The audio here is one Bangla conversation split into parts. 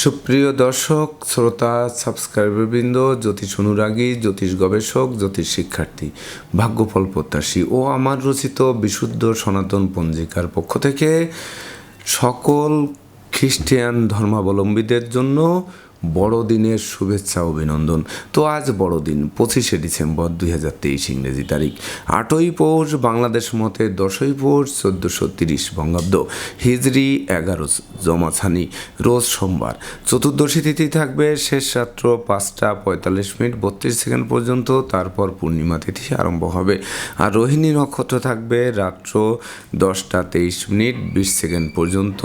সুপ্রিয় দর্শক, শ্রোতা, সাবস্ক্রাইবারবৃন্দ, জ্যোতিষ অনুরাগী, জ্যোতিষ গবেষক, জ্যোতিষ শিক্ষার্থী, ভাগ্যফল প্রত্যাশী ও আমার রচিত বিশুদ্ধ সনাতন পঞ্জিকার পক্ষ থেকে সকল খ্রিস্টিয়ান ধর্মাবলম্বীদের জন্য বড়দিনের শুভেচ্ছা অভিনন্দন। তো আজ বড়দিন, পঁচিশে ডিসেম্বর দুই হাজার তেইশ ইংরেজি তারিখ। আটই পৌষ বাংলাদেশ মতে দশই পৌষ চোদ্দোশো তিরিশ বঙ্গাব্দ। হিজরি এগারো জমাছানি, রোজ সোমবার। চতুর্দশী তিথি থাকবে শেষ রাত্র পাঁচটা পঁয়তাল্লিশ মিনিট বত্রিশ সেকেন্ড পর্যন্ত, তারপর পূর্ণিমা তিথি আরম্ভ হবে। আর রোহিণী নক্ষত্র থাকবে রাত্র দশটা তেইশ মিনিট বিশ সেকেন্ড পর্যন্ত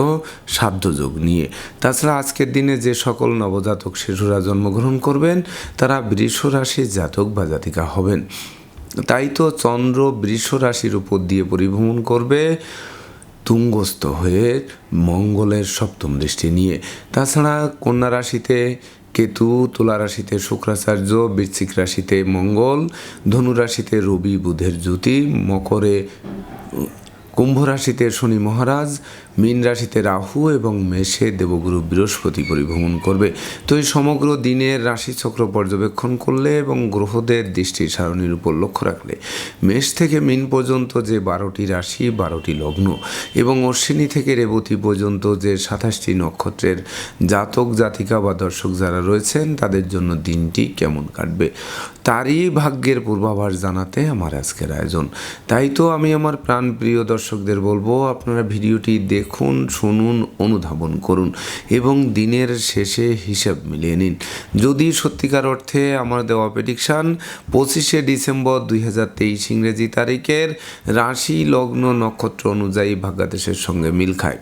সাধ্যযোগ নিয়ে। তাছাড়া আজকের দিনে যে সকল নবজাতক শিশুরা জন্মগ্রহণ করবেন, তারা বৃষ রাশির জাতক বা জাতিকা হবেন। তাই তো চন্দ্র বৃষ রাশির উপর দিয়ে পরিভ্রমণ করবে, তুঙ্গস্থ হয়ে মঙ্গলের সপ্তম দৃষ্টি নিয়ে। তাছাড়া কন্যা রাশিতে কেতু, তুলা রাশিতে শুক্রাচার্য, বৃশ্চিক রাশিতে মঙ্গল, ধনু রাশিতে রবি বুধের জ্যোতি, মকরে কুম্ভ রাশিতে শনি মহারাজ মীন রাশিতে রাহু এবং মেষে দেবগুরু বৃহস্পতি পরিভ্রমণ করবে। তো এই সমগ্র দিনের রাশিচক্র পর্যবেক্ষণ করলে এবং গ্রহদের দৃষ্টি সারণীর উপর লক্ষ্য রাখলে মেষ থেকে মীন পর্যন্ত যে বারোটি রাশি, বারোটি লগ্ন এবং অশ্বিনী থেকে রেবতী পর্যন্ত যে সাতাশটি নক্ষত্রের জাতক, জাতিকা বা দর্শক যারা রয়েছেন, তাদের জন্য দিনটি কেমন কাটবে তারই ভাগ্যের পূর্বাভাস জানাতে আমার আজকের আয়োজন। তাই তো আমি আমার প্রাণ প্রিয় দর্শকদের বলব, আপনারা ভিডিওটি দেখুন, শুনুন, অনুধাবন করুন এবং দিনের শেষে হিসাব মিলিয়ে নিন। যদি সত্যিকার অর্থে আমার দেওয়া প্রেডিকশান পঁচিশে ডিসেম্বর দুই হাজার তেইশ ইংরেজি তারিখের রাশি লগ্ন নক্ষত্র অনুযায়ী ভাগ্যাদেশের সঙ্গে মিল খায়।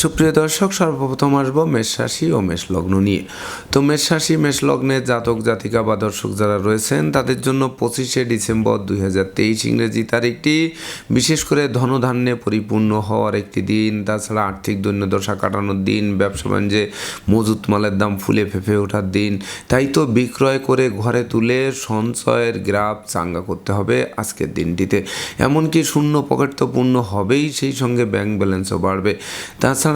সুপ্রিয় দর্শক, সর্বপ্রথম আসব মেষ রাশি ও মেষ লগ্ন নিয়ে। তো মেষ রাশি, মেষ লগ্নের জাতক, জাতিকা বা দর্শক যারা রয়েছেন, তাদের জন্য পঁচিশে ডিসেম্বর দুই হাজার তেইশ ইংরেজি তারিখটি বিশেষ করে ধনধান্যে পরিপূর্ণ হওয়ার একটি দিন। তাছাড়া আর্থিক দৈন্যদশা কাটানোর দিন, ব্যবসা বাণিজ্যে মজুত মালের দাম ফুলে ফেঁপে ওঠার দিন। তাই তো বিক্রয় করে ঘরে তুলে সঞ্চয়ের গ্রাফ চাঙ্গা করতে হবে আজকের দিনটিতে। এমনকি শূন্য পকেট তো পূর্ণ হবেই, সেই সঙ্গে ব্যাংক ব্যালেন্সও বাড়বে। তাছাড়া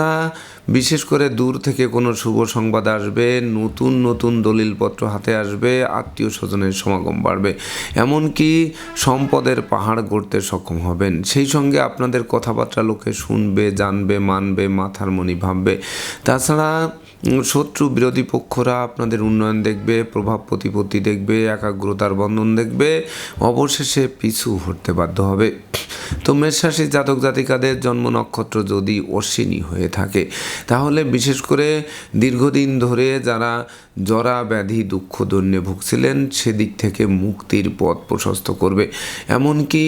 বিশেষ করে দূর থেকে কোনো শুভ সংবাদ আসবে, নতুন নতুন দলিলপত্র হাতে আসবে, আত্মীয় স্বজনের সমাগম বাড়বে। এমনকি সম্পদের পাহাড় গড়তে সক্ষম হবেন। সেই সঙ্গে আপনাদের কথাবার্তা লোকে শুনবে, জানবে, মানবে, মাথার মনি ভাববে। তাছাড়া শত্রু বিরোধী পক্ষরা আপনাদের উন্নয়ন দেখবে, প্রভাব প্রতিপত্তি দেখবে, একাগ্রতার বন্ধন দেখবে, অবশেষে পিছু হতে বাধ্য হবে। তো মেষরাশি জাতক জাতিকাদের জন্ম নক্ষত্র যদি অশ্বিনী হয়ে থাকে, তাহলে বিশেষ করে দীর্ঘদিন ধরে যারা জরা ব্যাধি দুঃখ দৈন্যে ভুগছিলেন, সেদিক থেকে মুক্তির পথ প্রশস্ত করবে। এমনকি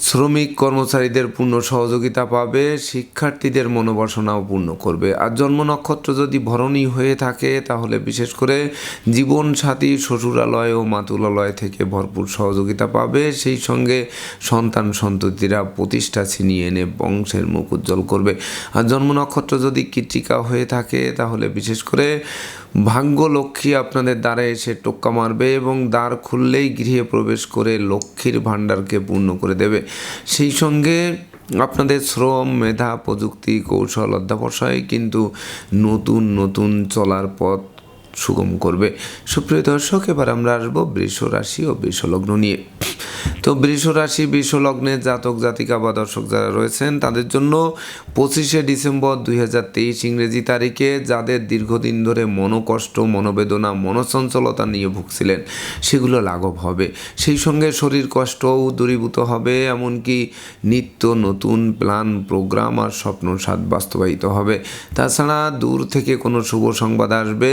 শ্রমিক কর্মচারীদের পূর্ণ সহযোগিতা পাবে, শিক্ষার্থীদের মনোবাসনাও পূর্ণ করবে। আর জন্ম নক্ষত্র যদি ভরণী হয়ে থাকে, তাহলে বিশেষ করে জীবন সাথী শ্বশুরালয় ও মাতুলালয় থেকে ভরপুর সহযোগিতা পাবে। সেই সঙ্গে সন্তান সন্ততিরা প্রতিষ্ঠা ছিনিয়ে এনে বংশের মুখ উজ্জ্বল করবে। আর জন্ম নক্ষত্র যদি কৃত্রিকা হয়ে থাকে, তাহলে বিশেষ করে ভাগ্য লক্ষ্মী আপনাদের দ্বারে এসে টোক্কা মারবে এবং দ্বার খুললেই গৃহে প্রবেশ করে লক্ষ্মীর ভাণ্ডারকে পূর্ণ করে দেবে। সেই সঙ্গে আপনাদের শ্রম মেধা প্রযুক্তি কৌশল অধ্যাবসায় কিন্তু নতুন নতুন চলার পথ সুগম করবে। সুপ্রিয় দর্শক, এবার আমরা আসব বৃষ রাশি ও বৃষলগ্ন নিয়ে। তো বৃষ রাশি, বৃষ লগ্নের জাতক, জাতিকা বা দর্শক যারা রয়েছেন, তাদের জন্য পঁচিশে ডিসেম্বর দুই হাজার তেইশ ইংরেজি তারিখে যাদের দীর্ঘদিন ধরে মনোকষ্ট, মনোবেদনা, মনচঞ্চলতা নিয়ে ভুগছিলেন, সেগুলো লাঘব হবে। সেই সঙ্গে শরীর কষ্টও দূরীভূত হবে, এমনকি নিত্য নতুন প্ল্যান, প্রোগ্রাম আর স্বপ্ন স্বাদ বাস্তবায়িত হবে। তাছাড়া দূর থেকে কোনো শুভ সংবাদ আসবে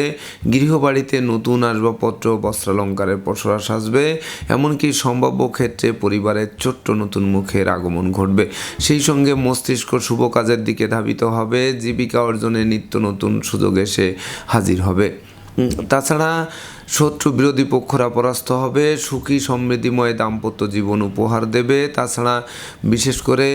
গৃহবাড়িতে নতুন আসবাবপত্র, বস্ত্রালঙ্কারের পসরাস আসবে এমনকি সম্ভাব্য ক্ষেত্রে পরিবারের ছোট্ট নতুন মুখের আগমন ঘটবে। সেই সঙ্গে মস্তিষ্ক শুভ কাজের দিকে ধাবিত হবে, জীবিকা অর্জনে নিত্য নতুন সুযোগ এসে হাজির হবে। তাছাড়া শত্রু বিরোধী পক্ষরা পরাস্ত হবে, সুখী সমৃদ্ধিময় দাম্পত্য জীবন উপহার দেবে। তাছাড়া বিশেষ করে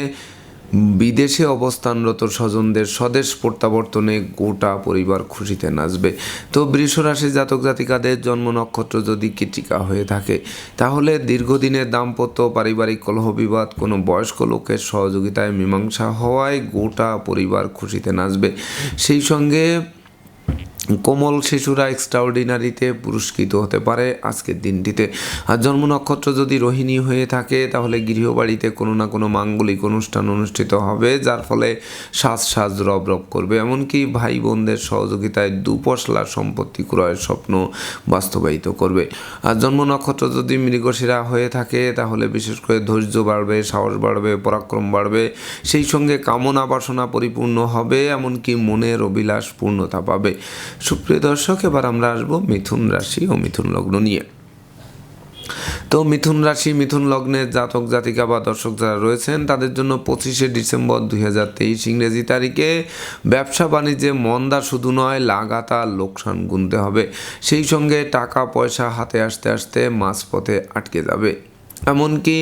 বিদেশে অবস্থানরত স্বজনদের স্বদেশ প্রত্যাবর্তনে গোটা পরিবার খুশিতে নাচবে। তো বৃষরাশি জাতক জাতিকাদের জন্ম নক্ষত্র যদি কৃতিকা হয়ে থাকে, তাহলে দীর্ঘদিনের দাম্পত্য পারিবারিক কলহ বিবাদ কোনো বয়স্ক লোকের সহযোগিতায় মীমাংসা হওয়ায় গোটা পরিবার খুশিতে নাচবে। সেই সঙ্গে কোমল শিশুরা এক্সট্রাঅর্ডিনারিতে পুরস্কৃত হতে পারে আজকের দিনটিতে। আর জন্ম নক্ষত্র যদি রোহিণী হয়ে থাকে, তাহলে গৃহবাড়িতে কোনো না কোনো মাঙ্গলিক অনুষ্ঠান অনুষ্ঠিত হবে, যার ফলে সাজ সাজ রব রব করবে। এমনকি ভাই বোনদের সহযোগিতায় দুপশলা সম্পত্তি ক্রয়ের স্বপ্ন বাস্তবায়িত করবে। আর জন্ম নক্ষত্র যদি মৃগশিরা হয়ে থাকে, তাহলে বিশেষ করে ধৈর্য বাড়বে, সাহস বাড়বে, পরাক্রম বাড়বে, সেই সঙ্গে কামনা বাসনা পরিপূর্ণ হবে, এমনকি মনের অভিলাষ পূর্ণতা পাবে। সুপ্রিয় দর্শক, এবার আমরা আসব মিথুন রাশি ও মিথুন লগ্ন নিয়ে। তো মিথুন রাশি, মিথুন লগ্নের জাতক, জাতিকা বা দর্শক যারা রয়েছেন, তাদের জন্য পঁচিশে ডিসেম্বর দুই হাজার তেইশ ইংরেজি তারিখে ব্যবসা বাণিজ্যে মন্দা শুধু নয়, লাগাতার লোকসান গুনতে হবে। সেই সঙ্গে টাকা পয়সা হাতে আসতে আসতে মাঝপথে আটকে যাবে। এমনকি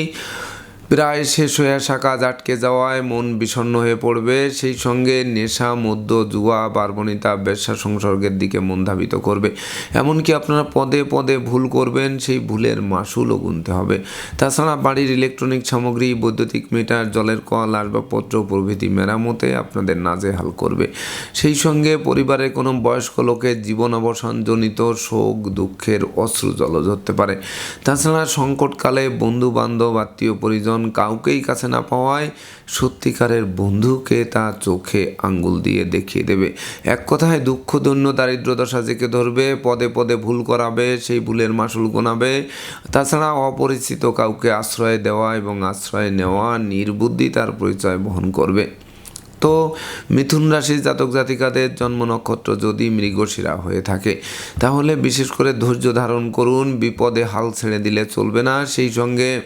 প্রায় শেষ হয়ে আসা কাজ আটকে যাওয়ায় মন বিষণ্ণ হয়ে পড়বে। সেই সঙ্গে নেশা, মদ্য, জুয়া বার্বণিতা ব্যবসা, সংসর্গের দিকে মন ধাবিত করবে। এমনকি আপনারা পদে পদে ভুল করবেন, সেই ভুলের মাসুলও গুনতে হবে। তাছাড়া বাড়ির ইলেকট্রনিক সামগ্রী, বৈদ্যুতিক মিটার, জলের কল, আসবাবপত্র, প্রভৃতি মেরামতে আপনাদের নাজেহাল করবে। সেই সঙ্গে পরিবারের কোনো বয়স্ক লোকের জীবন অবসানজনিত শোক, দুঃখের অশ্রু জল ধরতে পারে। তাছাড়া সংকটকালে বন্ধু বান্ধব আত্মীয় পরিজন কাউকেই কাছে না পাওয়ায় সত্যিকারের বন্ধুকে তা চোখে আঙ্গুল দিয়ে দেখিয়ে দেবে। এক কথায় দুঃখ দৈন্য দারিদ্র দশা জেকে ধরবে, পদে পদে ভুল করাবে, সেই ভুলের মাসুল গোনাবে। তাছাড়া অপরিচিত কাউকে আশ্রয় দেওয়া এবং আশ্রয় নেওয়া নির্বুদ্ধি তার পরিচয় বহন করবে। তো মিথুন রাশির জাতক জাতিকাদের জন্ম নক্ষত্র যদি মৃগশিরা হয়ে থাকে, তাহলে বিশেষ করে ধৈর্য ধারণ করুন, বিপদে হাল ছেড়ে দিলে চলবে না। সেই সঙ্গে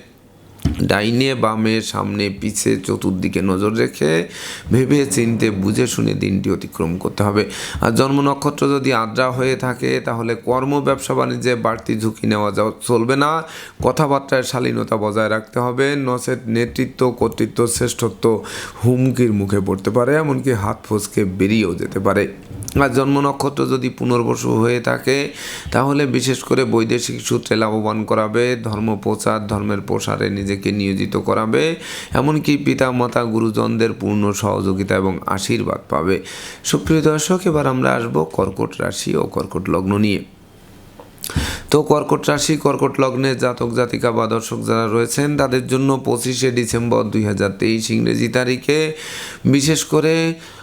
ডাইনে বামে, সামনে, পিছে, চতুর্দিকে নজর রেখে ভেবে চিনতে, বুঝে শুনে দিনটি অতিক্রম করতে হবে। আর জন্ম নক্ষত্র যদি আদ্রা হয়ে থাকে, তাহলে কর্ম, ব্যবসা, বাণিজ্যে বাড়তি ঝুঁকি নেওয়া চলবে না। কথাবার্তায় শালীনতা বজায় রাখতে হবে। নচেত নেতৃত্ব, কর্তৃত্ব, শ্রেষ্ঠত্ব হুমকির মুখে পড়তে পারে, এমনকি হাত ফসকে বেরিয়েও যেতে পারে। আর জন্ম নক্ষত্র যদি পুনর্বসু হয়ে থাকে, তাহলে বিশেষ করে বৈদেশিক সূত্রে লাভবান করাবে, ধর্ম প্রচার, ধর্মের প্রসারে নিজেকে নিয়োজিত করাবে, এমনকি পিতা মাতা গুরুজনদের পূর্ণ সহযোগিতা এবং আশীর্বাদ পাবে। সুপ্রিয় দর্শক, এবার আমরা আসব কর্কট রাশি ও কর্কট লগ্ন নিয়ে। তো কর্কট রাশি, কর্কট লগ্নে জাতক, জাতিকা বা দর্শক যারা রয়েছেন, তাদের জন্য পঁচিশে ডিসেম্বর দুই হাজার তেইশ ইংরেজি তারিখে। বিশেষ করে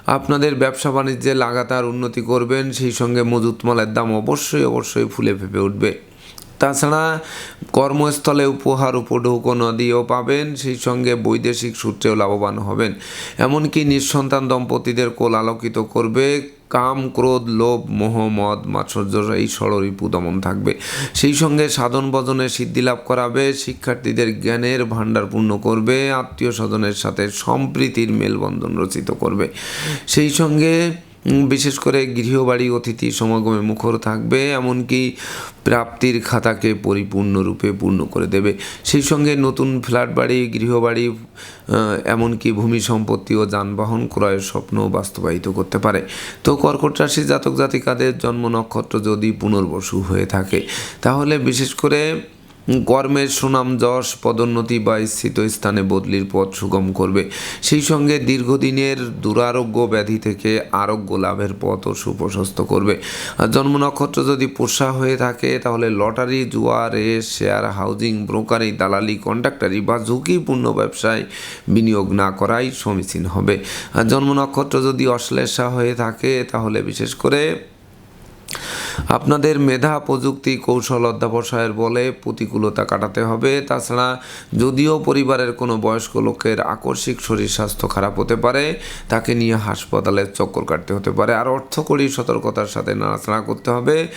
আপনাদের ব্যবসা বাণিজ্যে লাগাতার উন্নতি করবেন, সেই সঙ্গে মজুত মালের দাম অবশ্যই অবশ্যই ফুলে ফেপে উঠবে। তাছাড়া কর্মস্থলে উপহার উপঢৌকো নদীও পাবেন, সেই সঙ্গে বৈদেশিক সূত্রেও লাভবান হবেন। এমনকি নিঃসন্তান দম্পতিদের কোল আলোকিত করবে, কাম, ক্রোধ, লোভ, মোহ, মদ, মাৎসর্য, এই ষড়রিপু দমন থাকবে। সেই সঙ্গে সাধন ভজনে সিদ্ধি লাভ করাবে, শিক্ষার্থীদের জ্ঞানের ভাণ্ডার পূর্ণ করবে, আত্মীয় স্বজনের সাথে সম্প্রীতির মেলবন্ধন রচিত করবে। সেই সঙ্গে বিশেষ করে গৃহবাড়ি, অতিথি সমাগমে মুখর থাকবে, এমনকি প্রাপ্তির খাতাকে পরিপূর্ণরূপে পূর্ণ করে দেবে। সেই সঙ্গে নতুন ফ্ল্যাট বাড়ি, গৃহবাড়ি এমনকি ভূমি সম্পত্তি ও যানবাহন ক্রয়ের স্বপ্ন বাস্তবায়িত করতে পারে। তো কর্কট রাশি জাতক জাতিকাদের জন্ম নক্ষত্র যদি পুনর্বসু হয়ে থাকে, তাহলে বিশেষ করে কর্মের সুনাম যশ, পদোন্নতি বা স্থিত স্থানে বদলির পথ সুগম করবে। সেই সঙ্গে দীর্ঘদিনের দুরারোগ্য ব্যাধি থেকে আরোগ্য লাভের পথও সুপ্রশস্ত করবে। আর জন্ম নক্ষত্র যদি পোষা হয়ে থাকে, তাহলে লটারি জুয়া রেস শেয়ার, হাউজিং ব্রোকারি দালালি কন্ট্রাক্টারি বা ঝুঁকিপূর্ণ ব্যবসায় বিনিয়োগ না করাই সমীচীন হবে। আর জন্ম নক্ষত্র যদি অশ্লেষা হয়ে থাকে, তাহলে বিশেষ করে আপনাদের মেধা, প্রযুক্তি, কৌশল অধ্যাবসায়ের বলে প্রতিকূলতা কাটাতে হবে। তাছাড়া যদিও পরিবারের কোনো বয়স্ক লোকের আকস্মিক শরীর স্বাস্থ্য খারাপ হতে পারে, তাকে নিয়ে হাসপাতালে চক্কর কাটতে হতে পারে। আর অর্থকরী সতর্কতার সাথে নাড়াচাড়া করতে হবে।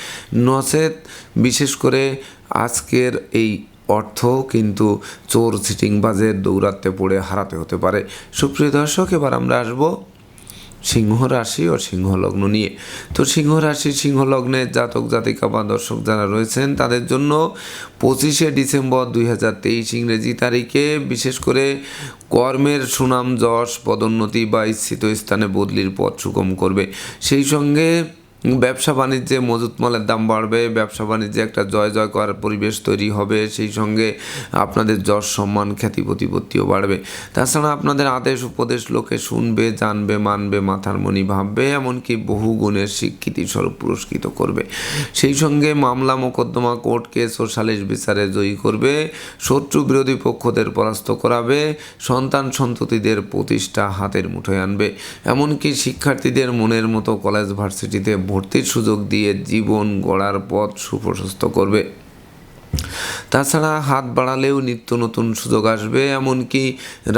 নচেত বিশেষ করে আজকের এই অর্থ কিন্তু চোর সিটিংবাজের দৌরাত্মে পড়ে হারাতে হতে পারে। সুপ্রিয় দর্শক, এবার আমরা আসব সিংহ রাশি ও সিংহ লগ্ন নিয়ে। তো সিংহ রাশি সিংহ লগ্নের জাতক, জাতিকা বা দর্শক যারা রয়েছেন, তাদের জন্য পঁচিশে ডিসেম্বর দুই হাজার তেইশ ইংরেজি তারিখে বিশেষ করে কর্মের সুনাম, যশ, পদোন্নতি বা স্থিত স্থানে বদলির পথ সুগম করবে। সেই সঙ্গে ব্যবসা বাণিজ্যে মজুত মালের দাম বাড়বে, ব্যবসা বাণিজ্যে একটা জয় জয় করার পরিবেশ তৈরি হবে, সেই সঙ্গে আপনাদের যশ সম্মান, খ্যাতি প্রতিপত্তিও বাড়বে। তাছাড়া আপনাদের আদেশ, উপদেশ লোকে শুনবে, জানবে, মানবে, মাথার মনি ভাববে, এমনকি বহু গুণের স্বীকৃতি স্বরূপ পুরস্কৃত করবে। সেই সঙ্গে মামলা, মোকদ্দমা, কোর্ট কেস ও সালিশ বিচারে জয়ী করবে, শত্রু বিরোধী পক্ষদের পরাস্ত করাবে, সন্তান সন্ততিদের প্রতিষ্ঠা হাতের মুঠোয় আনবে। এমনকি শিক্ষার্থীদের মনের মতো কলেজ ভার্সিটিতে ভর্তির সুযোগ দিয়ে জীবন গড়ার পথ সুপ্রশস্ত করবে। তাছাড়া হাত বাড়ালেও নিত্য নতুন সুযোগ আসবে, এমনকি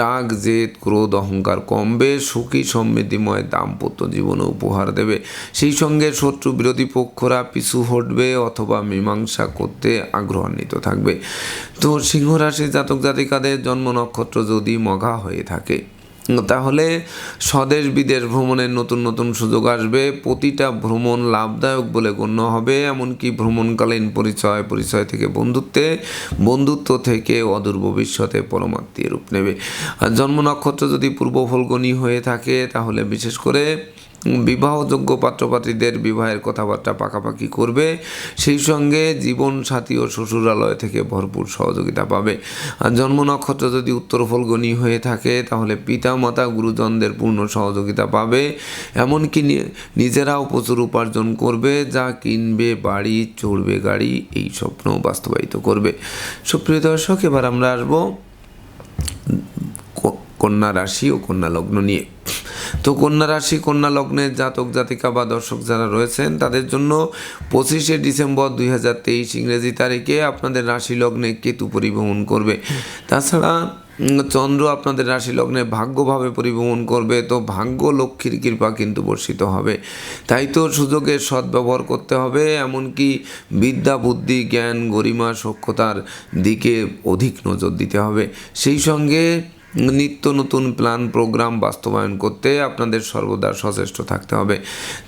রাগ, জেদ, ক্রোধ, অহংকার কমবে, সুখী সমৃদ্ধিময় দাম্পত্য জীবন উপহার দেবে। সেই সঙ্গে শত্রু বিরোধী পক্ষরা পিছু হটবে অথবা মীমাংসা করতে আগ্রহান্বিত থাকবে। তো সিংহ রাশি জাতক জাতিকাদের জন্ম নক্ষত্র যদি মঘা হয়ে থাকে তাহলে স্বদেশ বিদেশ ভ্রমণের নতুন নতুন সুযোগ আসবে। প্রতিটা ভ্রমণ লাভদায়ক বলে গণ্য হবে, এমনকি ভ্রমণকালীন পরিচয় পরিচয় থেকে বন্ধুত্বে, বন্ধুত্ব থেকে অদূর ভবিষ্যতে পরমাত্মীয় রূপ নেবে। আর জন্ম নক্ষত্র যদি পূর্ব ফলগণী হয়ে থাকে, তাহলে বিশেষ করে বিবাহযোগ্য পাত্রপাত্রীদের বিবাহের কথাবার্তা পাকাপাকি করবে। সেই সঙ্গে জীবন সাথী ও শ্বশুরালয় থেকে ভরপুর সহযোগিতা পাবে। আর জন্ম নক্ষত্র যদি উত্তর ফলগণী হয়ে থাকে, তাহলে পিতা মাতা গুরুজনদের পূর্ণ সহযোগিতা পাবে। এমনকি নিজেরাও প্রচুর উপার্জন করবে, যা কিনবে, বাড়ি, চড়বে গাড়ি, এই স্বপ্ন বাস্তবায়িত করবে। সুপ্রিয় দর্শক, এবার আমরা আসব কন্যা রাশি ও কন্যা লগ্ন নিয়ে। তো কন্যা রাশি, কন্যা লগ্নের জাতক, জাতিকা বা দর্শক যারা রয়েছেন, তাদের জন্য পঁচিশে ডিসেম্বর দুই হাজার তেইশ ইংরেজি তারিখে আপনাদের রাশি লগ্নে কেতু পরিভ্রমণ করবে। তাছাড়া চন্দ্র আপনাদের রাশি লগ্নে ভাগ্যভাবে পরিভ্রমণ করবে, তো ভাগ্য লক্ষ্মীর কৃপা কিন্তু বর্ষিত হবে। তাই তো সুযোগের সদ্ব্যবহার করতে হবে, এমনকি বিদ্যা, বুদ্ধি, জ্ঞান, গরিমা, সক্ষতার দিকে অধিক নজর দিতে হবে। সেই সঙ্গে নিত্য নতুন প্ল্যান প্রোগ্রাম বাস্তবায়ন করতে আপনাদের সর্বদা সচেষ্ট থাকতে হবে।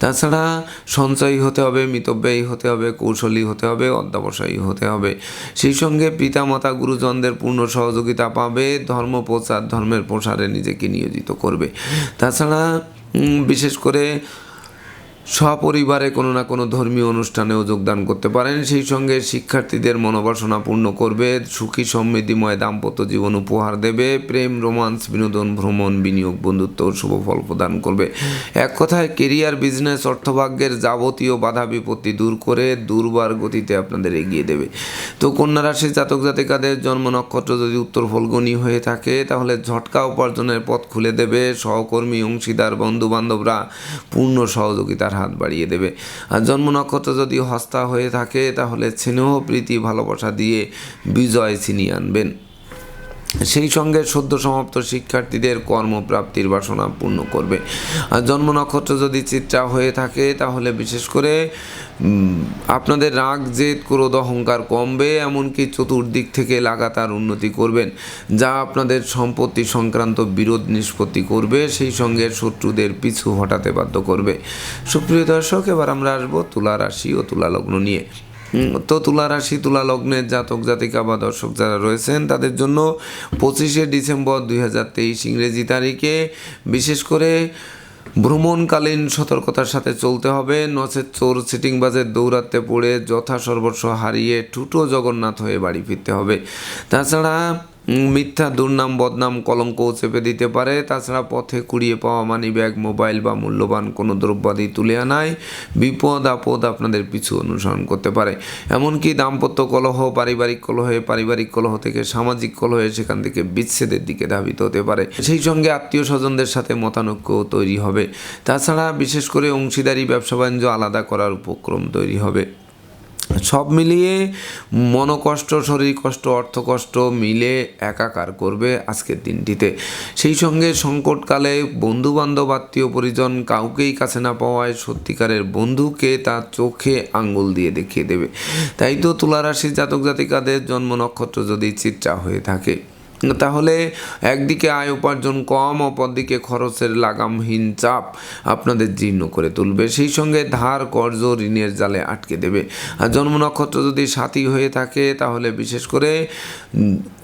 তাছাড়া সঞ্চয়ী হতে হবে, মিতব্যয়ী হতে হবে, কৌশলী হতে হবে, অধ্যাবসায়ী হতে হবে। সেই সঙ্গে পিতামাতা, গুরুজনদের পূর্ণ সহযোগিতা পাবে, ধর্ম প্রচার, ধর্মের প্রসারে নিজেকে নিয়োজিত করবে। তাছাড়া বিশেষ করে সপরিবারে কোনো না কোনো ধর্মীয় অনুষ্ঠানেও যোগদান করতে পারেন। সেই সঙ্গে শিক্ষার্থীদের মনোবাসনা পূর্ণ করবে, সুখী সমৃদ্ধিময় দাম্পত্য জীবন উপহার দেবে, প্রেম, রোমান্স, বিনোদন, ভ্রমণ, বিনিয়োগ, বন্ধুত্ব শুভ ফল প্রদান করবে। এক কথায়, কেরিয়ার, বিজনেস, অর্থভাগ্যের যাবতীয় বাধা বিপত্তি দূর করে দুর্বার গতিতে আপনাদের এগিয়ে দেবে। তো কন্যা রাশির জাতক জাতিকাদের জন্ম নক্ষত্র যদি উত্তর ফলগণী হয়ে থাকে, তাহলে ঝটকা উপার্জনের পথ খুলে দেবে সহকর্মী, অংশীদার বন্ধু বান্ধবরা পূর্ণ সহযোগিতার হাত বাড়িয়ে দেবে। আর জন্ম নক্ষত্র যদি হস্তা হয়ে থাকে, তাহলে স্নেহ, প্রীতি, ভালোবাসা দিয়ে বিজয় ছিনিয়ে আনবেন। সেই সঙ্গে সদ্য সমাপ্ত শিক্ষার্থীদের কর্মপ্রাপ্তির বাসনা পূর্ণ করবে। আর জন্ম নক্ষত্র যদি চিত্রা হয়ে থাকে, তাহলে বিশেষ করে আপনাদের রাগ, জেদ, ক্রোধ, অহংকার কমবে, এমনকি চতুর্দিক থেকে লাগাতার উন্নতি করবেন, যা আপনাদের সম্পত্তি সংক্রান্ত বিরোধ নিষ্পত্তি করবে, সেই সঙ্গে শত্রুদের পিছু হটাতে বাধ্য করবে। সুপ্রিয় দর্শক, এবার আমরা আসব তুলা রাশি ও তুলা লগ্ন নিয়ে। তো তুলা রাশি, তুলা লগ্নের জাতক, জাতিকা বা দর্শক যারা রয়েছেন, তাদের জন্য পঁচিশে ডিসেম্বর দুই হাজার তেইশ ইংরেজি তারিখে বিশেষ করে ভ্রমণকালীন সতর্কতার সাথে চলতে হবে। নচেত চোর সিটিংবাজের দৌরাত্মে পড়ে যথাসর্বস্ব হারিয়ে টুটো জগন্নাথ হয়ে বাড়ি ফিরতে হবে। তাছাড়া মিথ্যা, দুর্নাম, বদনাম কলঙ্কও চেপে দিতে পারে। তাছাড়া পথে কুড়িয়ে পাওয়া মানি ব্যাগ মোবাইল বা মূল্যবান কোনো দ্রব্যাদি তুলে আনায় বিপদ আপদ আপনাদের পিছু অনুসরণ করতে পারে। এমনকি দাম্পত্য কলহ, পারিবারিক কলহে, পারিবারিক কলহ থেকে সামাজিক কলহে সেখান থেকে বিচ্ছেদের দিকে ধাবিত হতে পারে। সেই সঙ্গে আত্মীয় স্বজনদের সাথে মতানৈক্য তৈরি হবে। তাছাড়া বিশেষ করে অংশীদারি ব্যবসা বাণিজ্য আলাদা করার উপক্রম তৈরি হবে। সব মিলিয়ে মনকষ্ট শরীর কষ্ট অর্থ কষ্ট মিলে একাকার করবে আজকের দিনটিতে। সেই সঙ্গে সংকটকালে বন্ধু বান্ধব আত্মীয় পরিজন কাউকেই কাছে না পাওয়ায় সত্যিকারের বন্ধুকে তার চোখে আঙ্গুল দিয়ে দেখিয়ে দেবে। তাই তো তুলারাশির জাতক জাতিকাদের জন্ম নক্ষত্র যদি চিত্রা হয়ে থাকে। তাহলে একদিকে আয় উপার্জন কম, অপরদিকে খরচের লাগামহীন চাপ আপনাদের জীর্ণ করে তুলবে। সেই সঙ্গে ধার, কর্জ ঋণের জালে আটকে দেবে। আর জন্ম নক্ষত্র যদি সাথী হয়ে থাকে, তাহলে বিশেষ করে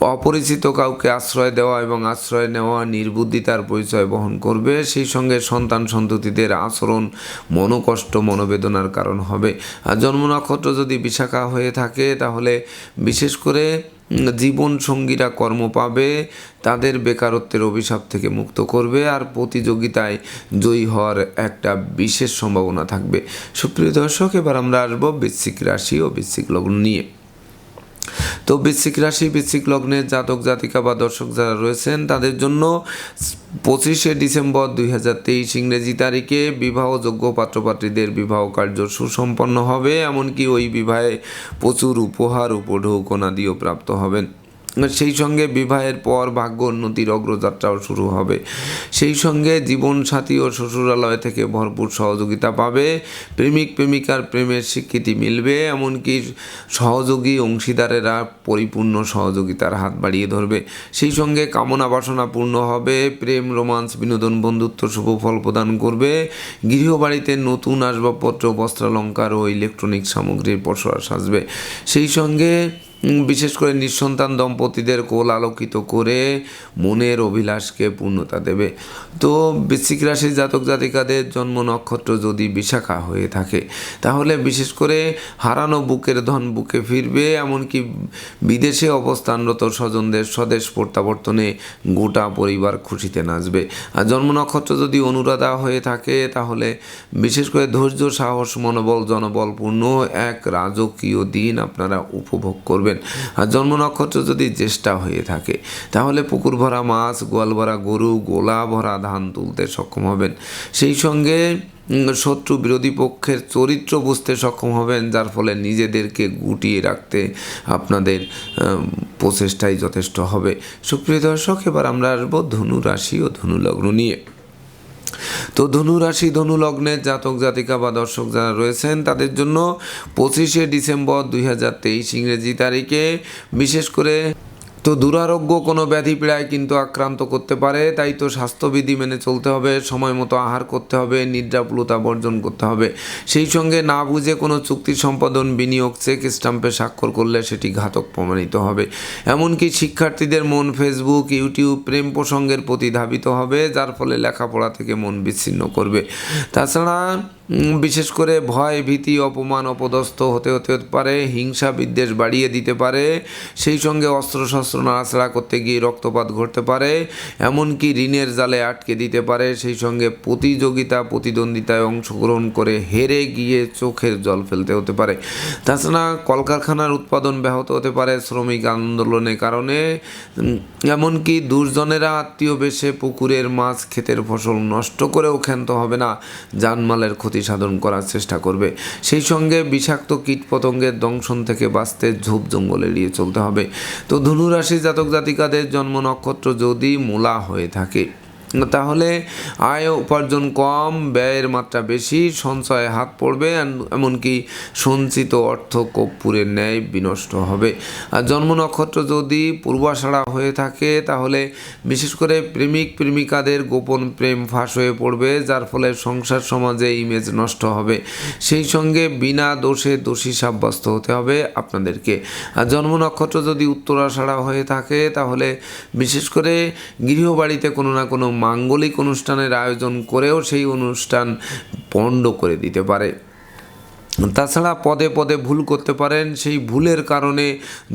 অপরিচিত কাউকে আশ্রয় দেওয়া এবং আশ্রয় নেওয়া, নির্বুদ্ধিতার পরিচয় বহন করবে। সেই সঙ্গে সন্তান সন্ততিদের আচরণ মনোকষ্ট, মনোবেদনার কারণ হবে। আর জন্ম নক্ষত্র যদি বিশাখা হয়ে থাকে, তাহলে বিশেষ করে জীবন সঙ্গীরা কর্ম পাবে, তাদের বেকারত্বের অভিশাপ থেকে মুক্ত করবে আর প্রতিযোগিতায় জয়ী হওয়ার একটা বিশেষ সম্ভাবনা থাকবে। সুপ্রিয় দর্শক, এবার আমরা আসব বৃশ্চিক রাশি ও বৃশ্চিক লগ্ন নিয়ে। তো বৃশ্চিক রাশি, বৃশ্চিক লগ্নের জাতক, জাতিকা বা দর্শক যারা রয়েছেন, তাদের জন্য পঁচিশে ডিসেম্বর দুই হাজার তেইশ ইংরেজি তারিখে বিবাহযোগ্য পাত্রপাত্রীদের বিবাহ কার্য সুসম্পন্ন হবে, এমনকি ওই বিবাহে প্রচুর উপহার উপঢৌকনাদিও প্রাপ্ত হবেন। সেই সঙ্গে বিবাহের পর ভাগ্য উন্নতির অগ্রযাত্রাও শুরু হবে। সেই সঙ্গে জীবনসাথী ও শ্বশুরালয় থেকে ভরপুর সহযোগিতা পাবে। প্রেমিক, প্রেমিকার প্রেমের স্বীকৃতি মিলবে। এমনকি সহযোগী অংশীদারেরা পরিপূর্ণ সহযোগিতার হাত বাড়িয়ে ধরবে। সেই সঙ্গে কামনা বাসনা পূর্ণ হবে। প্রেম, রোমান্স, বিনোদন, বন্ধুত্ব, শুভ ফল প্রদান করবে। গৃহবাড়িতে নতুন আসবাবপত্র, বস্ত্রালঙ্কার ও ইলেকট্রনিক সামগ্রীর পসরা সাজবে। সেই সঙ্গে বিশেষ করে নিঃসন্তান দম্পতিদের কোল আলোকিত করে মনের অভিলাষকে পূর্ণতা দেবে। তো বৃশ্চিক রাশির জাতক জাতিকাদের জন্ম নক্ষত্র যদি বিশাখা হয়ে থাকে, তাহলে বিশেষ করে হারানো বুকের ধন বুকে ফিরবে, এমনকি বিদেশে অবস্থানরত স্বজনদের স্বদেশ প্রত্যাবর্তনে গোটা পরিবার খুশিতে নাচবে। আর জন্ম নক্ষত্র যদি অনুরাধা হয়ে থাকে, তাহলে বিশেষ করে ধৈর্য, সাহস, মনোবল, জনবলপূর্ণ এক রাজকীয় দিন আপনারা উপভোগ করবেন। আর জন্ম নক্ষত্র যদি জ্যেষ্ঠা হয়ে থাকে, তাহলে পুকুর ভরা মাছ, গোয়াল ভরা গরু, গোলা ভরা ধান তুলতে সক্ষম হবেন। সেই সঙ্গে শত্রু বিরোধী পক্ষের চরিত্র বুঝতে সক্ষম হবেন, যার ফলে নিজেদেরকে গুটিয়ে রাখতে আপনাদের প্রচেষ্টাই যথেষ্ট হবে। সুপ্রিয় দর্শক, এবার আমরা আসব ধনু রাশি ও ধনু লগ্ন নিয়ে। তো ধনুরাশি ধনু লগ্নের জাতক, জাতিকা বা দর্শক যারা রয়েছেন, তাদের জন্য পঁচিশে ডিসেম্বর দুই হাজার তেইশ ইংরেজি তারিখে বিশেষ করে তো দুরারোগ্য কোনো ব্যাধি পীড়ায় কিন্তু আক্রান্ত করতে পারে, তাই তো স্বাস্থ্যবিধি মেনে চলতে হবে, সময় মতো আহার করতে হবে নিদ্রাপুলতা বর্জন করতে হবে। সেই সঙ্গে না বুঝে কোনো চুক্তি সম্পাদন, বিনিয়োগ, চেক স্টাম্পে স্বাক্ষর করলে সেটি ঘাতক প্রমাণিত হবে। এমনকি শিক্ষার্থীদের মন ফেসবুক, ইউটিউব প্রেম প্রসঙ্গের প্রতি ধাবিত হবে, যার ফলে লেখাপড়া থেকে মন বিচ্ছিন্ন করবে। তাছাড়া বিশেষ করে ভয়, ভীতি, অপমান, অপদস্থ হতে হতে পারে, হিংসা, বিদ্বেষ বাড়িয়ে দিতে পারে, সেই সঙ্গে অস্ত্রশস্ত্র নাড়াচাড়া করতে গিয়ে রক্তপাত ঘটতে পারে, এমনকি ঋণের জালে আটকে দিতে পারে, সেই সঙ্গে প্রতিযোগিতা, প্রতিদ্বন্দ্বিতায় অংশগ্রহণ করে হেরে গিয়ে চোখের জল ফেলতে হতে পারে। তাছাড়া কলকারখানার উৎপাদন ব্যাহত হতে পারে শ্রমিক আন্দোলনের কারণে। এমনকি দুর্জনেরা আত্মীয় বেশে পুকুরের মাছ, ক্ষেতের ফসল নষ্ট করেও ক্ষান্ত হবে না জানমালের ক্ষতি সাধন করার চেষ্টা করবে। সেই সঙ্গে বিষাক্ত কীটপতঙ্গের দংশন থেকে বাঁচতে ঝোপ জঙ্গল এড়িয়ে চলতে হবে। তো ধনুরাশি জাতক জাতিকাদের জন্ম নক্ষত্র যদি মূলা হয়ে থাকে তাহলে আয় উপার্জন কম, ব্যয়ের মাত্রা বেশি, সঞ্চয়ে হাত পড়বে এমনকি সঞ্চিত অর্থ কর্পূরের ন্যায় বিনষ্ট হবে। আর জন্ম নক্ষত্র যদি পূর্বাষাড়া হয়ে থাকে, তাহলে বিশেষ করে প্রেমিক প্রেমিকাদের গোপন প্রেম ফাঁস হয়ে পড়বে, যার ফলে সংসার সমাজে ইমেজ নষ্ট হবে। সেই সঙ্গে বিনা দোষে দোষী সাব্যস্ত হতে হবে আপনাদেরকে। আর জন্ম নক্ষত্র যদি উত্তরাষাড়া হয়ে থাকে, তাহলে বিশেষ করে গৃহবাড়িতে কোনো না কোনো মাঙ্গলিক অনুষ্ঠানের আয়োজন করেও সেই অনুষ্ঠান পণ্ড করে দিতে পারে। তাছাড়া পদে পদে ভুল করতে পারেন, সেই ভুলের কারণে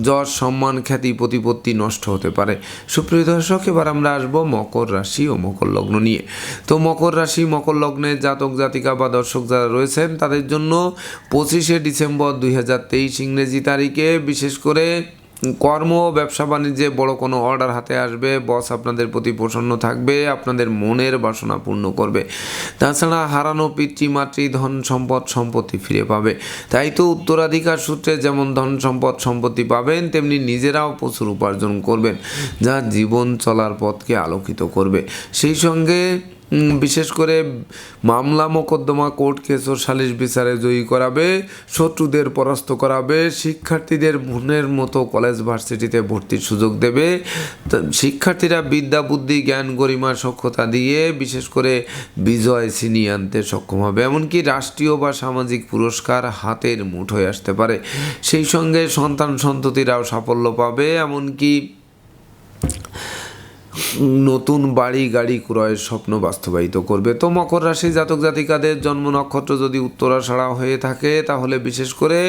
যশ, সম্মান, খ্যাতি, প্রতিপত্তি নষ্ট হতে পারে। সুপ্রিয় দর্শক, এবার আমরা আসব মকর রাশি ও মকর লগ্ন নিয়ে। তো মকর রাশি, মকর লগ্নের জাতক, জাতিকা বা দর্শক যারা রয়েছেন, তাদের জন্য পঁচিশে ডিসেম্বর দুই হাজার তেইশ ইংরেজি তারিখে বিশেষ করে কর্ম ব্যবসা বাণিজ্যে বড় কোনো অর্ডার হাতে আসবে বস আপনাদের প্রতি প্রসন্ন থাকবে, আপনাদের মনের বাসনা পূর্ণ করবে। তাছাড়া হারানো পিতৃ, মাতৃ, ধন সম্পদ, সম্পত্তি ফিরে পাবে। তাই তো উত্তরাধিকার সূত্রে যেমন ধন সম্পদ, সম্পত্তি পাবেন, তেমনি নিজেরাও প্রচুর উপার্জন করবেন, যা জীবন চলার পথকে আলোকিত করবে। সেই সঙ্গে বিশেষ করে মামলা মোকদ্দমা কোর্ট কেস ও সালিশ বিচারে জয়ী করাবে, শত্রুদের পরাস্ত করাবে, শিক্ষার্থীদের মনের মতো কলেজ ভার্সিটিতে ভর্তির সুযোগ দেবে। শিক্ষার্থীরা বিদ্যা, বুদ্ধি, জ্ঞান, গরিমা, সক্ষতা দিয়ে বিশেষ করে বিজয় ছিনিয়ে আনতে সক্ষম হবে। এমনকি রাষ্ট্রীয় বা সামাজিক পুরস্কার হাতের মুঠোয় আসতে পারে। সেই সঙ্গে সন্তান সন্ততিরাও সাফল্য পাবে। এমনকি নতুন বাড়ি, গাড়ি ক্রয়ের স্বপ্ন বাস্তবায়িত করবে। তো মকর রাশি জাতক জাতিকাদের জন্ম নক্ষত্র যদি উত্তরাষাড়া হয়ে থাকে, তাহলে বিশেষ করে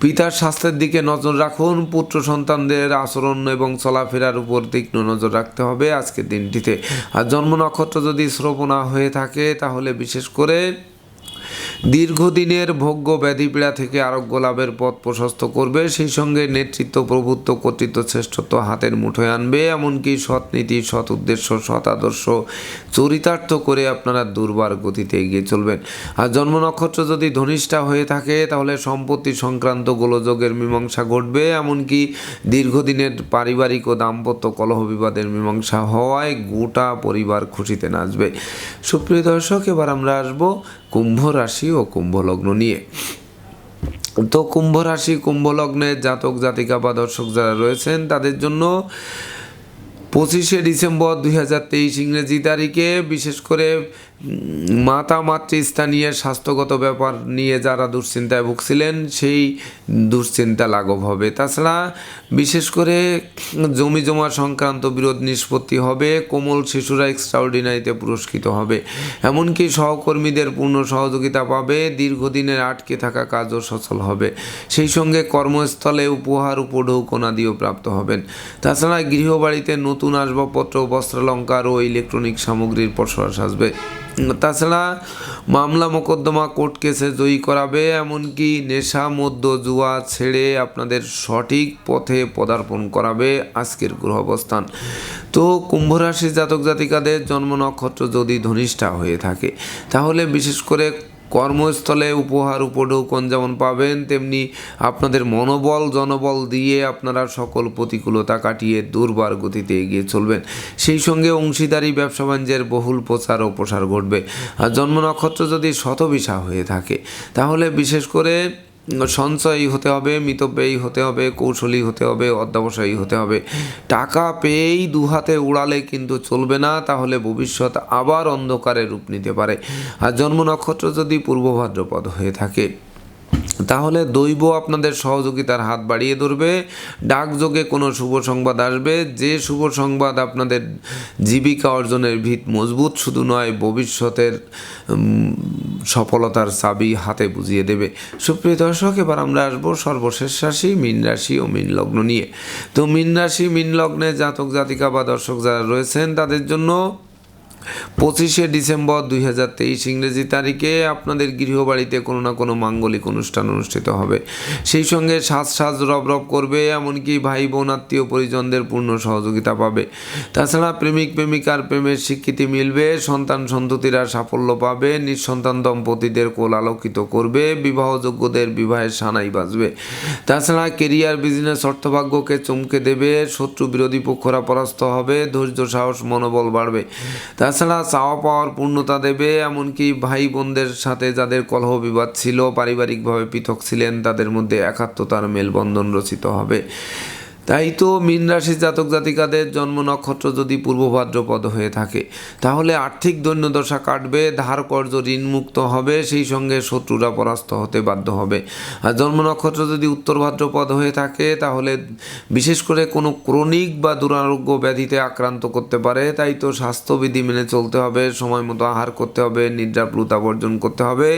পিতার স্বাস্থ্যের দিকে নজর রাখুন। পুত্র সন্তানদের আচরণ এবং চলাফেরার উপর তীক্ষ্ণ নজর রাখতে হবে আজকের দিনটিতে। আর জন্ম নক্ষত্র যদি শ্রবণা হয়ে থাকে, তাহলে বিশেষ করে দীর্ঘদিনের ভোগ্য ব্যাধিপীড়া থেকে আরোগ্য লাভের পথ প্রশস্ত করবে, সেই সঙ্গে নেতৃত্ব প্রভুত্ব কর্তৃত্ব শ্রেষ্ঠত্ব হাতের মুঠোয় আনবে, এমনকি সৎ নীতি, সৎ উদ্দেশ্য, সৎ আদর্শ চরিতার্থ করে আপনারা দুর্বার গতিতে এগিয়ে চলবেন। আর জন্ম নক্ষত্র যদি ধনিষ্ঠা হয়ে থাকে, তাহলে সম্পত্তি সংক্রান্ত গোলযোগের মীমাংসা ঘটবে, এমনকি দীর্ঘদিনের পারিবারিক ও দাম্পত্য কলহ বিবাদের মীমাংসা হওয়ায় গোটা পরিবার খুশিতে নাচবে। সুপ্রিয় দর্শক, এবার আমরা আসব কুম্ভ রাশি ও কুম্ভ লগ্ন নিয়ে। তো কুম্ভ রাশি কুম্ভ লগ্নের জাতক, জাতিকা বা দর্শক যারা রয়েছেন, তাদের জন্য পঁচিশে ডিসেম্বর দুই হাজার তেইশ ইংরেজি তারিখে বিশেষ করে মাতা মাতৃস্থানীয় স্বাস্থ্যগত ব্যাপার নিয়ে যারা দুশ্চিন্তায় ভুগছিলেন, সেই দুশ্চিন্তা লাঘব হবে। তাছাড়া বিশেষ করে জমি জমা সংক্রান্ত বিরোধ নিষ্পত্তি হবে, কোমল শিশুরা এক্সট্রাঅর্ডিনারিতে পুরস্কৃত হবে। এমনকি সহকর্মীদের পূর্ণ সহযোগিতা পাবে, দীর্ঘদিনের আটকে থাকা কাজও সচল হবে। সেই সঙ্গে কর্মস্থলে উপহার উপঢৌকনাদিও প্রাপ্ত হবেন। তাছাড়া গৃহবাড়িতে নতুন আসবাবপত্র, বস্ত্রালঙ্কার ও ইলেকট্রনিক সামগ্রীর পসরাস আসবে। তাছাড়া মামলা মোকদ্দমা কোর্ট কেসে জয়ী করাবে, এমনকি নেশা মধ্য জুয়া ছেড়ে আপনাদের সঠিক পথে পদার্পণ করাবে আজকের গ্রহ অবস্থান তো কুম্ভ রাশি জাতক জাতিকাদের জন্ম নক্ষত্র যদি ধনিষ্ঠা হয়ে থাকে, তাহলে বিশেষ করে কর্মস্থলে উপহার উপঢৌকন যেমন পাবেন, তেমনি আপনাদের মনোবল, জনবল দিয়ে আপনারা সকল প্রতিকূলতা কাটিয়ে দুর্বার গতিতে এগিয়ে চলবেন। সেই সঙ্গে অংশীদারি, ব্যবসা বাণিজ্যের বহুল প্রচার ও প্রসার ঘটবে। আর জন্ম নক্ষত্র যদি শতবিশা হয়ে থাকে, তাহলে বিশেষ করে সঞ্চয়ী হতে হবে, মিতব্যয়ী হতে হবে, কৌশলী হতে হবে, অধ্যাবসায়ী হতে হবে। টাকা পেয়েই দুহাতে উড়ালে কিন্তু চলবে না, তাহলে ভবিষ্যৎ আবার অন্ধকারে রূপ নিতে পারে। আর জন্ম নক্ষত্র যদি পূর্ব ভাদ্রপদ হয়ে থাকে তাহলে দৈব আপনাদের সহযোগিতার হাত বাড়িয়ে ধরবে। ডাকযোগে কোনো শুভ সংবাদ আসবে। যে শুভ সংবাদ আপনাদের জীবিকা অর্জনের ভিত মজবুত, শুধু নয়, ভবিষ্যতের সফলতার চাবি হাতে বুঝিয়ে দেবে। সুপ্রিয় দর্শক, এবার আমরা আসব সর্বশেষ রাশি, মীন রাশি ও মীন লগ্ন নিয়ে। তো মীন রাশি, মীন লগ্নে জাতক জাতিকা বা দর্শক যারা রয়েছেন, তাদের জন্য পঁচিশে ডিসেম্বর দুই হাজার তেইশ ইংরেজি তারিখে আপনাদের গৃহবাড়িতে কোনো না কোনো মাঙ্গলিক অনুষ্ঠান অনুষ্ঠিত হবে। সেই সঙ্গে সাজ সাজ রব রব করবে, এমনকি ভাই বোন আত্মীয় পরিজনদের পূর্ণ সহযোগিতা পাবে। তাছাড়া প্রেমিক, প্রেমিকার প্রেমের স্বীকৃতি মিলবে, সন্তান, সন্ততিরা সাফল্য পাবে, নিঃসন্তান দম্পতিদের কোল আলোকিত করবে, বিবাহযোগ্যদের বিবাহের সানাই বাজবে। তাছাড়া কেরিয়ার, বিজনেস, অর্থভাগ্যকে চমকে দেবে, শত্রু বিরোধী পক্ষরা পরাস্ত হবে, ধৈর্য, সাহস, মনোবল বাড়বে। তাছাড়া চাওয়া পাওয়ার পূর্ণতা দেবে, এমনকি ভাই বোনদের সাথে যাদের কলহ বিবাদ ছিল, পারিবারিকভাবে পৃথক ছিলেন, তাদের মধ্যে একাত্মতার মেলবন্ধন রচিত হবে। তাই তো মীন রাশি জাতক জাতিকাদের জন্ম নক্ষত্র যদি পূর্ব ভাদ্রপদ হয়ে থাকে, তাহলে আর্থিক দৈন্যদশা কাটবে, ধার কর্য ঋণমুক্ত হবে, সেই সঙ্গে শত্রুরা পরাস্ত হতে বাধ্য হবে। আর জন্ম নক্ষত্র যদি উত্তর ভাদ্রপদ হয়ে থাকে, তাহলে বিশেষ করে কোনো ক্রনিক বা দুরারোগ্য ব্যাধিতে আক্রান্ত করতে পারে। তাই তো স্বাস্থ্যবিধি মেনে চলতে হবে, সময় মতো আহার করতে হবে, নিদ্রাপ্লুতা বর্জন করতে হবে।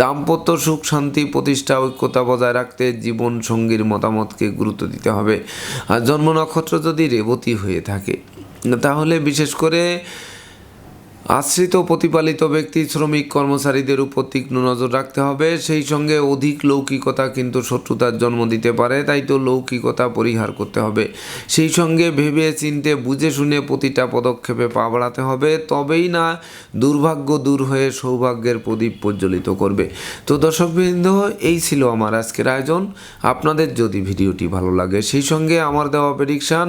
দাম্পত্য সুখ শান্তি, প্রতিষ্ঠা, ঐক্যতা বজায় রাখতে জীবন সঙ্গীর মতামতকে গুরুত্ব দিতে হবে। আর জন্ম নক্ষত্র যদি রেবতী হয়ে থাকে তাহলে বিশেষ করে আশ্রিত প্রতিপালিত ব্যক্তি, শ্রমিক, কর্মচারীদের উপর তীক্ষ্ণ নজর রাখতে হবে। সেই সঙ্গে অধিক লৌকিকতা কিন্তু শত্রুতার জন্ম দিতে পারে, তাই তো লৌকিকতা পরিহার করতে হবে। সেই সঙ্গে ভেবে চিনতে, বুঝে শুনে প্রতিটা পদক্ষেপে পা বাড়াতে হবে। তবেই না দুর্ভাগ্য দূর হয়ে সৌভাগ্যের প্রদীপ প্রজ্বলিত করবে। তো দর্শকবৃন্দ, এই ছিল আমার আজকের আয়োজন। আপনাদের যদি ভিডিওটি ভালো লাগে, সেই সঙ্গে আমার দেওয়া প্রেডিকশান